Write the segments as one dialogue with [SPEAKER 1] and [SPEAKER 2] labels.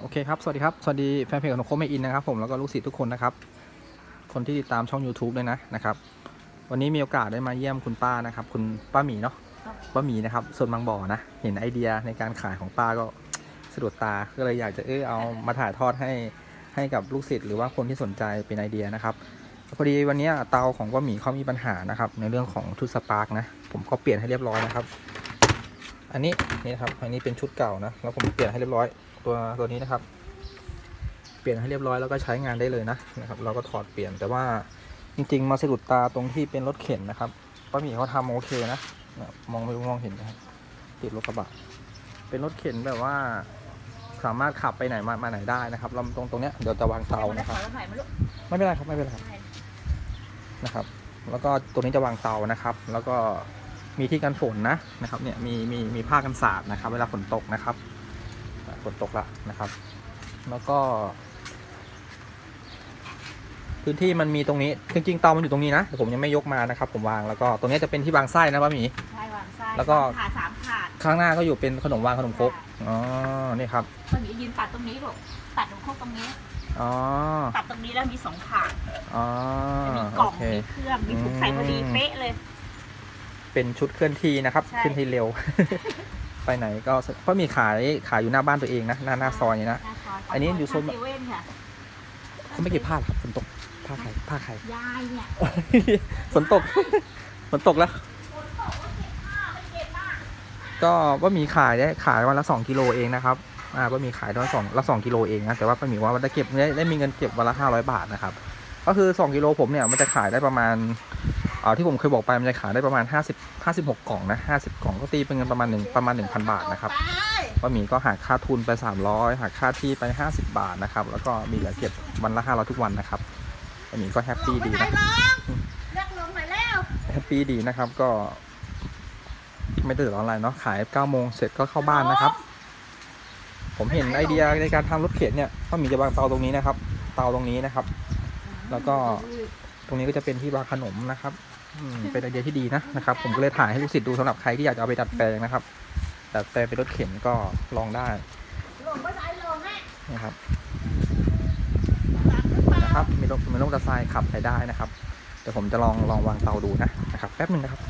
[SPEAKER 1] โอเคครับ สวัสดีครับ สวัสดีแฟนเพจของโคมเมอินนะครับผม แล้วก็ลูกศิษย์ทุกคนนะครับ คนที่ติดตามช่อง YouTube ด้วยนะนะครับ วันนี้มีโอกาสได้มาเยี่ยมคุณป้านะครับ คุณป้าหมีเนาะ ป้าหมีนะครับ ส่วนบางบ่อนะ เห็นไอเดียในการขายของป้าก็สะดุดตา ก็เลยอยากจะเออเอามาถ่ายทอดให้ให้กับลูกศิษย์หรือว่าคนที่สนใจเป็นไอเดียนะครับ พอดีวันนี้เตาของป้าหมีเขามีปัญหานะครับ ในเรื่องของชุดสปาร์กนะ ผมก็เปลี่ยนให้เรียบร้อยนะครับ อันนี้นี่นะครับ อันนี้เป็นชุดเก่านะ แล้วผมเปลี่ยนให้เรียบร้อย ตัวตัวนี้นะครับ เปลี่ยนให้เรียบร้อยแล้วก็ใช้งานได้เลยนะนะครับ เราก็ถอดเปลี่ยน แต่ว่าจริง ๆ มาสะดุดตาตรงที่เป็นรถเข็นนะครับป้าหมีเขาทำโอเคนะนะมองไม่รู้มองเห็นนะครับติดรถกระบะ เป็นรถเข็นแบบว่า สามารถขับไปไหนมามาไหนได้นะครับลำตรงตรงเนี้ยเดี๋ยวจะวางเตานะครับ
[SPEAKER 2] ขอถ่ายมาลูก
[SPEAKER 1] ไม่เป็นไรครับไม่เป็นไรครับนะครับ แล้วก็ตัวนี้จะวางเตานะครับ แล้วก็ มีที่กันฝนนะนะครับเนี่ยมีมีมีผ้ากันสาดนะครับ เวลาฝนตกนะครับอะฝนตกละนะครับ แล้วก็ พื้นที่มันมีตรงนี้จริงๆเตามันอยู่ตรงนี้นะแต่ผมยังไม่ยกมานะครับ ผมวางแล้วก็ตรงนี้จะเป็นที่วางไส้นะป้าหมี
[SPEAKER 2] ใช่วางไส้
[SPEAKER 1] แล้วก็
[SPEAKER 2] ขาสามขาด
[SPEAKER 1] ข้างหน้าก็อยู่เป็นขนมวางขนมครกอ๋อนี่ครับ
[SPEAKER 2] ตอนนี้ยืนตัดตรงนี้ลูกตัดตรงโคกตรงนี้
[SPEAKER 1] อ๋อ
[SPEAKER 2] ตัดตรงนี้แล้วมีสองขาด
[SPEAKER 1] อ๋อ
[SPEAKER 2] จะมีก
[SPEAKER 1] โอ
[SPEAKER 2] ล่อง
[SPEAKER 1] เค
[SPEAKER 2] มีเครื่องมีถุงใส่พอดีเป๊ะเลย
[SPEAKER 1] เป็นชุดเคลื่อนที่นะครับ
[SPEAKER 2] ใช่
[SPEAKER 1] เคลื่อนที่เร็ว ไปไหนก็เพราะมีขายขายอยู่หน้าบ้านตัวเองนะหน้าหน้าซอยนี่นะ
[SPEAKER 2] หาซย
[SPEAKER 1] อันนี้อยู่โซน
[SPEAKER 2] เซเว่นค่ะ
[SPEAKER 1] เขาไม่เก็บผ้าหรอกฝนตกผ้าใครผ้าใคร
[SPEAKER 2] ยายเนี่ย
[SPEAKER 1] ฝนตก ฝนตกแล้ว ก็ว่ามีขายได้ขายวันละสองกิโลเองนะครับ อ่าว่ามีขายได้สองละสองกิโลเองนะ แต่ว่าป้าหมีว่าได้เก็บได้ได้มีเงินเก็บวันละห้าร้อยบาทนะครับ ก็คือสองกิโลผมเนี่ยมันจะขายได้ประมาณเอ่า ที่ผมเคยบอกไปมันจะขายได้ประมาณห้าสิบห้าสิบหกกล่องนะห้าสิบกล่องก็ตีเป็นเงินประมาณหนึ่งประมาณหนึ่งพันบาทนะครับป้าหมีก็หักค่าทุนไป 300หักค่าที่ไป 50 บาทนะครับ แล้วก็มีเหลือเก็บวันละ500ทุกวันนะครับป้าหมีก็แฮปปี้ดีนะ
[SPEAKER 2] เลือกลงหน่อยแล้ว
[SPEAKER 1] แฮปปี้ดีนะครับก็ ไม่เดือดร้อนอะไรเนาะขาย9โมงเสร็จก็เข้าบ้านนะครับ ผมเห็นไอเดียในการทำรถเข็นเนี่ยป้าหมีจะวางเตาตรงนี้นะครับ เตาตรงนี้นะครับ แล้วก็ตรงนี้ก็จะเป็นที่วางขนมนะครับ อืมเป็นไอเดียที่ดีนะนะครับ ผมก็เลยถ่ายให้ลูกศิษย์ดูสำหรับใครที่อยากจะเอาไปดัดแปลงนะครับดัดแปลงเป็นรถเข็นก็ลองได้
[SPEAKER 2] ลงไปไหนลงแม่
[SPEAKER 1] นะครับนะครับมีรถมีรถกระซายขับไปได้นะครับเดี๋ยวผมจะลองลองวางเตาดูนะนะครับแป๊บหนึ่งนะครับ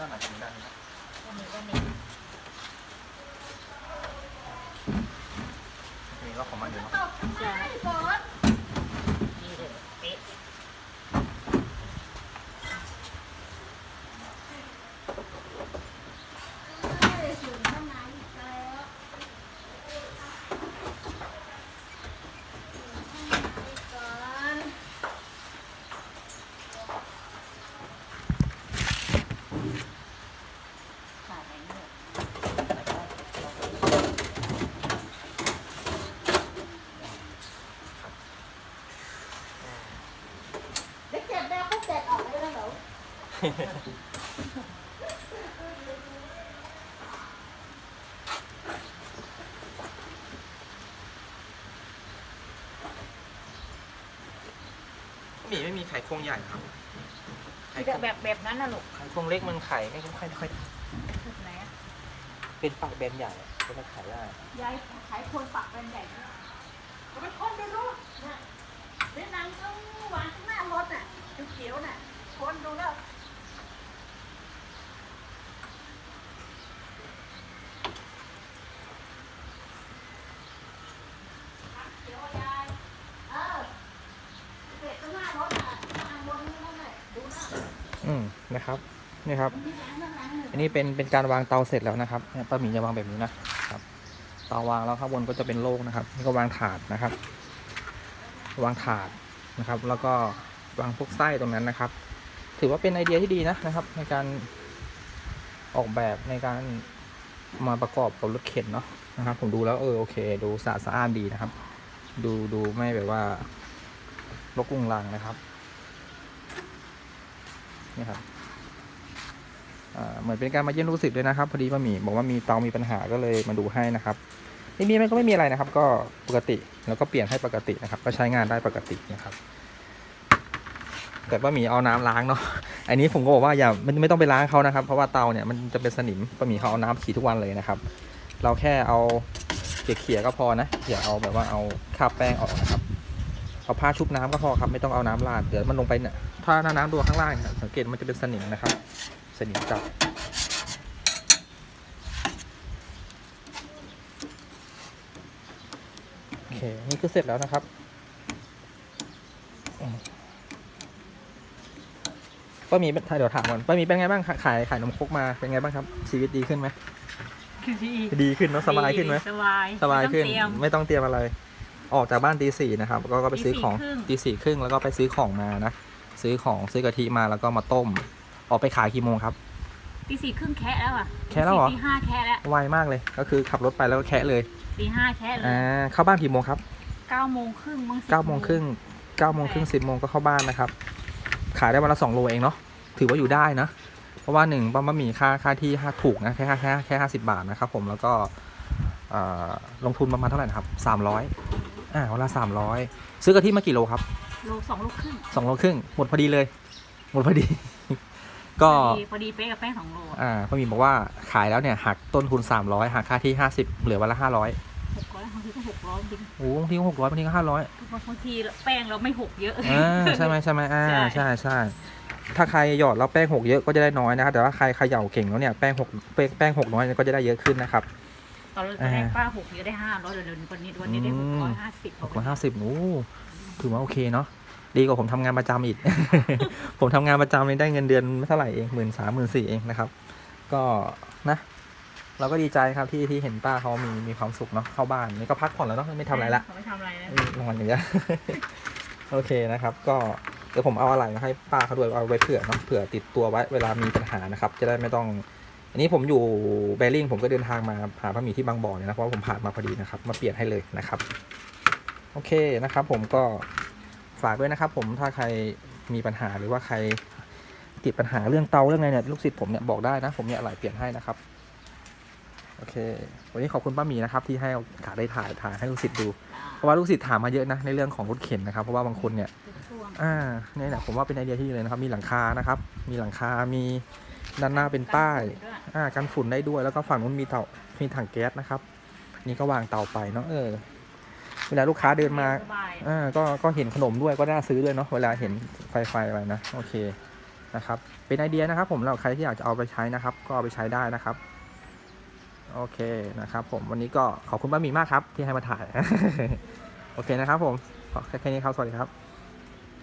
[SPEAKER 1] ถ้าไหนถึงได้นะครับ
[SPEAKER 2] วันนี้วันนี้
[SPEAKER 1] มีก็ ของมันอยู่เนาะ
[SPEAKER 2] ใช่นี่เลยเป๊ะ ขาดไหนเนี่ย
[SPEAKER 3] เด็กเจ็บแล้วเขาเจ็บออกไปแล้วเหรอ
[SPEAKER 1] หมีไม่มีไข่โครงใหญ่ครับ ไข่โค
[SPEAKER 2] แบ
[SPEAKER 1] ร
[SPEAKER 2] บ
[SPEAKER 1] ง
[SPEAKER 2] แบบแบบนั้นน่ะลูก
[SPEAKER 1] ไข่โครงเล็กมันไข่ไม่ค่อยค่อย
[SPEAKER 2] ถูกไหมอะ
[SPEAKER 1] เป็นปากแบนใหญ่อะก็จะขายได้
[SPEAKER 2] ยายขายคนปากเป็นใหญ่มาก
[SPEAKER 3] เอาไปคนดูลูกน่ะเดี๋ยวนางต้องวางข้างหน้ารถน่ะเขียวๆน่ะคนดูแล้ว เขียวอะยายเออเด็กข้างหน้ารถน่ะวางบนนั่นน่ะดูนะ
[SPEAKER 1] อืม นะครับนี่ครับ อันนี้เป็นเป็นการวางเตาเสร็จแล้วนะครับเนี่ยป้าหมีจะวางแบบนี้นะครับเตาวางแล้วข้างบนก็จะเป็นโล่งนะครับ นี่ก็วางถาดนะครับ วางถาดนะครับ แล้วก็วางพวกไส้ตรงนั้นนะครับ ถือว่าเป็นไอเดียที่ดีนะนะครับ ในการออกแบบในการมาประกอบกับรถเข็นเนาะนะครับ ผมดูแล้วเออโอเค ดูสะอาดสะอ้านดีนะครับ ดูดูไม่แบบว่ารกรุงรังนะครับนี่ครับ เหมือนเป็นการมาเยี่ยมลูกศิษย์ด้วยนะครับ พอดีป้าหมีบอกว่ามีเตามีปัญหาก็เลยมาดูให้นะครับไม่มีมันก็ไม่มีอะไรนะครับ ก็ปกติแล้วก็เปลี่ยนให้ปกตินะครับ ก็ใช้งานได้ปกตินะครับ แต่ป้าหมีเอาน้ำล้างเนาะอันนี้ผมก็บอกว่าอย่าไม่ไม่ต้องไปล้างเขานะครับ เพราะว่าเตาเนี่ยมันจะเป็นสนิมป้าหมีเขาเอาน้ำฉีดทุกวันเลยนะครับ เราแค่เอาเขี่ยๆก็พอนะอย่าเอาแบบว่าเอาคาบแป้งออกนะครับเอาผ้าชุบน้ำก็พอครับไม่ต้องเอาน้ำราดเดี๋ยวมันลงไปเนี่ยถ้าน้าน้ำตัวข้างล่างนะสังเกตมันจะเป็นสนิมนะครับ สนิมจับโอเค นี่คือเสร็จแล้วนะครับอืมป้าหมีเป็นเดี๋ยวถามก่อนป้าหมีเป็นไงบ้างขายขายนมครกมาเป็นไงบ้างครับ ชีวิตดีขึ้นไหม
[SPEAKER 3] ดี
[SPEAKER 1] ดีขึ้นเนอะสบายขึ้นไหม
[SPEAKER 3] สบาย
[SPEAKER 1] สบายขึ้น
[SPEAKER 3] ไม่ต้องเตรียม
[SPEAKER 1] ไม่ต้องเตรียมอะไร ออกจากบ้านตีสี่นะครับก็ก็ไปซื้อของ
[SPEAKER 3] ตีสี่ครึ่ง
[SPEAKER 1] ตีสี่ครึ่งแล้วก็ไปซื้อของมานะ ซื้อของซื้อกะทิมาแล้วก็มาต้ม ออกไปขายกี่โมงครับ
[SPEAKER 3] ตีสี่ครึ่งแคะแล้วอะ
[SPEAKER 1] แคะแล้วเหรอ
[SPEAKER 3] ตีห้าแคะแล้ว
[SPEAKER 1] ไวมากเลย ก็คือขับรถไปแล้วก็แคะเลย
[SPEAKER 3] ตีห้าแคะเลย
[SPEAKER 1] อ่าเข้าบ้านกี่โมงครับ
[SPEAKER 3] เก้าโมงครึ่งมั้ง10
[SPEAKER 1] เก้าโมงครึ่งเก้าโมงครึ่งสิบโมงก็เข้าบ้านนะครับ ขายได้วันละสองโลเองเนาะถือว่าอยู่ได้นะ เพราะว่าหนึ่งบะหมี่ค่าค่าที่ห้าถูกนะแค่แค่แค่ห้าสิบบาทนะครับผมแล้วก็เอ่อลงทุนประมาณเท่าไหร่นะครับสามร้อยอ่าวันละสามร้อยซื้อกะทิมากี่โลครับ
[SPEAKER 3] โลสองโลครึ่ง
[SPEAKER 1] สองโลครึ่งหมดพอดีเลย หมดพอดี ก็
[SPEAKER 3] พอดีพอดีเป๊ะกับแป้งสองโลอะ
[SPEAKER 1] อ่าพ่อหมีบอกว่าขายแล้วเนี่ยหักต้นทุน300หักค่าที่50เหลือวันละ500
[SPEAKER 3] หกร้อยบางทีก็หกร้อยจริง
[SPEAKER 1] โอ้บางทีก็600บางทีก็500
[SPEAKER 3] บางทีแป้งเราไม่หกเยอะ
[SPEAKER 1] อ่าใช่ไหมใช่ไหมอ่า
[SPEAKER 3] ใช่
[SPEAKER 1] ใช่ใช่ถ้าใครหยอดแล้วแป้งหกเยอะก็จะได้น้อยนะครับแต่ว่าใครเขย่าเก่งแล้วเนี่ยแป้งหกแป้งแป้งหกน้อยก็จะได้เยอะขึ้นนะครับ
[SPEAKER 3] ตอนแรกป้าหกเยอะได้ห้าร้อยเดี๋ยวเดี๋ยววันนี้วันนี้ได้
[SPEAKER 1] อื
[SPEAKER 3] หก
[SPEAKER 1] ม
[SPEAKER 3] ร้อยห้าสิบ
[SPEAKER 1] หกร้อยห้าสิบโอ้ถือว่าโอเคเนาะ ดีกว่าผมทำงานประจำอีกผมทำงานประจำเลยได้เงินเดือนไม่เท่าไหร่เองหมื่นสามหมื่นสี่เองนะครับ ก็นะ เราก็ดีใจครับที่ที่เห็นป้าเขามีมีความสุขเนาะเข้าบ้านนี่ก็พักผ่อนแล้วเนาะไม่ทำอะไรละ
[SPEAKER 3] ไม่ทำอะไรแล้ว
[SPEAKER 1] นอนอย่างเงี้ยโอเคนะครับ ก็เดี๋ยวผมเอาอะไรมาให้ป้าเขาด้วยเอาไว้เผื่อเนาะเผื่อติดตัวไว้เวลามีปัญหานะครับ จะได้ไม่ต้อง อันนี้ผมอยู่เบลลิงผมก็เดินทางมาหาพระหมีที่บางบ่อเนี่ยนะเพราะว่าผมผ่านมาพอดีนะครับ มาเปลี่ยนให้เลยนะครับ โอเคนะครับ ผมก็ ฝากด้วยนะครับผมถ้าใครมีปัญหาหรือว่าใครติดปัญหาเรื่องเตาเรื่องอะไรเนี่ยลูกศิษย์ผมเนี่ยบอกได้นะ ผมเนี่ยอะไรเปลี่ยนให้นะครับโอเค วันนี้ขอบคุณป้าหมีนะครับ ที่ให้โอกาสได้ถ่ายถ่ายให้ลูกศิษย์ดู เพราะว่าลูกศิษย์ถามมาเยอะนะในเรื่องของรถเข็นนะครับ เพราะว่าบางคนเนี่ย
[SPEAKER 3] ช่วง
[SPEAKER 1] อ่าเนี่ยนะผมว่าเป็นไอเดียที่ดีเลยนะครับ มีหลังคานะครับ มีหลังคา มีด้านหน้าเป็นป้ายอ่ากันฝุ่นได้ด้วย แล้วก็ฝั่งนู้นมีเตา มีถังแก๊สนะครับ นี่ก็วางเตาไปเนาะเออ เวลาลูกค้าเดินมา
[SPEAKER 3] สบาย
[SPEAKER 1] อ่าก็ก็เห็นขนมด้วยก็น่าซื้อด้วยเนาะเวลาเห็นไฟไฟอะไรนะโอเคนะครับเป็นไอเดียนะครับ ผมเราใครที่อยากจะเอาไปใช้นะครับ ก็เอาไปใช้ได้นะครับ โอเคนะครับ ผมวันนี้ก็ขอบคุณป้าหมีมากครับ ที่ให้มาถ่าย โอเคนะครับ ผมขอแค่นี้ครับสวัสดีครับ